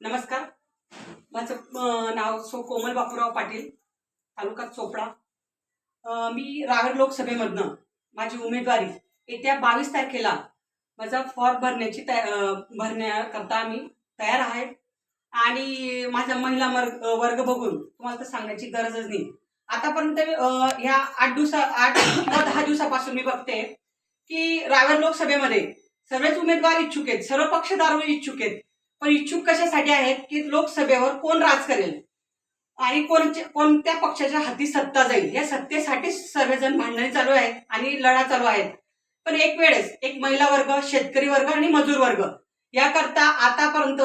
नमस्कार. माझं नाव सो कोमल बापूराव पाटील तालुका चोपडा. मी रावेर लोकसभेमधनं माझी उमेदवारी येत्या बावीस तारखेला माझा फॉर्म भरण्याची तया भरण्याकरता मी तयार आहे. आणि माझा महिला वर्ग वर्ग बघून तुम्हाला तर सांगण्याची गरजच नाही. आतापर्यंत ह्या आठ दिवसा आठ किंवा दहा दिवसापासून मी बघते की रावेर लोकसभेमध्ये सर्वच उमेदवार इच्छुक आहेत सर्व पक्षदार इच्छुक आहेत. पण इच्छुक कशासाठी आहेत की लोकसभेवर कोण राज करेल? आणि कोणत्या पक्षाच्या हाती सत्ता जाईल? या सत्तेसाठीच सर्वजण भांडणे चालू आहेत आणि लढा चालू आहेत. पण एक वेळेस एक महिला वर्ग शेतकरी वर्ग आणि मजूर वर्ग याकरता आतापर्यंत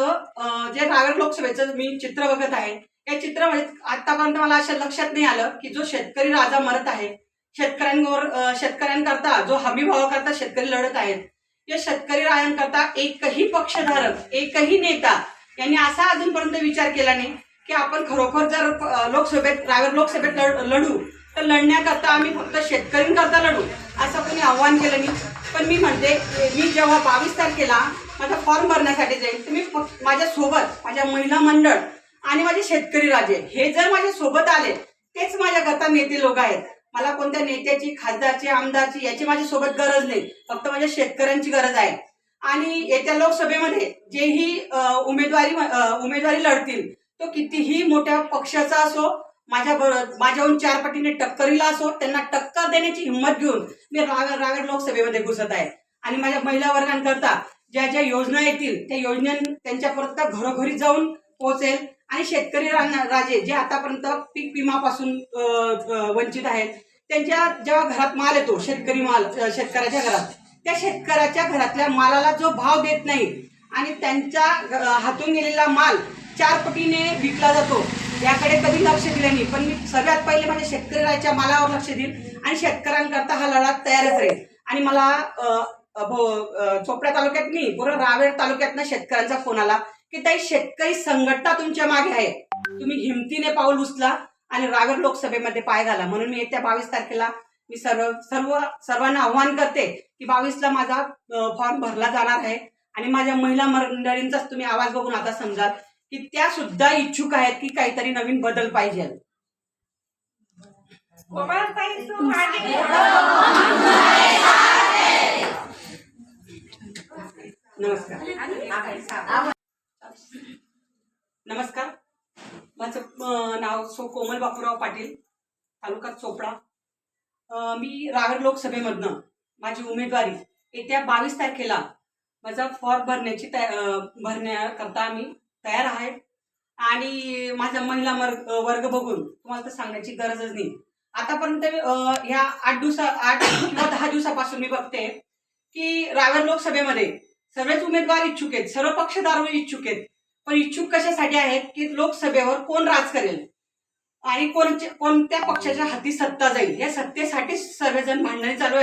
जे नागरिक लोकसभेचं मी चित्र बघत आहे या चित्रामध्ये आतापर्यंत मला असं लक्षात नाही आलं की जो शेतकरी राजा मरत आहे शेतकऱ्यांवर शेतकऱ्यांकरता जो हमी भावाकरता शेतकरी लढत आहेत या शेतकरी रायांकरता एकही पक्षधारक एकही नेता यांनी असा अजूनपर्यंत विचार केला नाही की आपण खरोखर जर लोकसभेत रावेर लोकसभेत लढ- लढू तर लढण्याकरता आम्ही फक्त शेतकऱ्यांकरता लढू असं कोणी आव्हान केलं नाही. पण मी म्हणते मी जेव्हा बावीस तारखेला माझा फॉर्म भरण्यासाठी जाईल तर मी फक्त माझ्या सोबत माझ्या महिला मंडळ आणि माझे शेतकरी राजे हे जर माझ्या सोबत आले तेच माझ्याकरता नेते लोक आहेत. मला कोणत्या नेत्याची खासदारची आमदारची याची माझ्या सोबत गरज नाही. फक्त माझ्या शेतकऱ्यांची गरज आहे. आणि येत्या लोकसभेमध्ये जेही उमेदवारी उमेदवारी लढतील तो कितीही मोठ्या पक्षाचा असो माझ्या माझ्याहून चार पटीने टक्करीला असो त्यांना टक्कर देण्याची हिंमत घेऊन मी रागड रागड लोकसभेमध्ये घुसत आहे. आणि माझ्या महिला वर्गांकरता ज्या ज्या योजना येतील त्या योजने त्यांच्यापर्यंत घरोघरी जाऊन पोहोचेल. आणि शेतकरी राजे जे आतापर्यंत पीक विमापासून वंचित आहेत त्यांच्या जेव्हा घरात माल येतो शेतकरी माल शेतकऱ्याच्या घरात त्या शेतकऱ्याच्या घरातल्या मालाला जो भाव देत नाही आणि त्यांच्या हातून गेलेला माल चार पटीने विकला जातो याकडे कधी लक्ष दिलं नाही. पण मी सगळ्यात पहिले माझ्या शेतकऱ्याच्या मालावर लक्ष देईल आणि शेतकऱ्यांकरता हा लढा तयारच राहील. आणि मला चोपड्या तालुक्यात नाही पूर्ण रावेर तालुक्यातनं शेतकऱ्यांचा फोन आला की ताई शेतकरी संघटना तुमच्या मागे आहे. तुम्ही हिमतीने पाऊल उचला आणि रायगड लोकसभेमध्ये पाय घाला. म्हणून मी येत्या बावीस तारखेला मी सर्व सर्व सर्वांना आव्हान करते की बावीसला माझा फॉर्म भरला जाणार आहे. आणि माझ्या महिला मंडळींचाच तुम्ही आवाज बघून आता समजाल की त्या सुद्धा इच्छुक आहेत की काहीतरी नवीन बदल पाहिजे. नमस्कार. नमस्कार. सो कोमल बापूराव पाटील तालुका चोपडा. मी रावेर लोकसभेमधनं माझी उमेदवारी येत्या बावीस तारखेला माझा फॉर्म भरण्याची तया भरण्याकरता मी तयार आहे. आणि माझा महिला वर्ग वर्ग बघून तुम्हाला तर सांगण्याची गरजच नाही. आतापर्यंत ह्या आठ दिवसा आठ किंवा दहा दिवसापासून मी बघते की रावेर लोकसभेमध्ये सर्वच उमेदवार इच्छुक आहेत सर्व पक्षदार इच्छुक आहेत. पण इच्छुक कशासाठी आहेत की लोकसभेवर कोण राज करेल? आणि कोणत्या कोणत्या पक्षाच्या हाती सत्ता जाईल? या सत्तेसाठीच सर्वजण भांडणे चालू आहे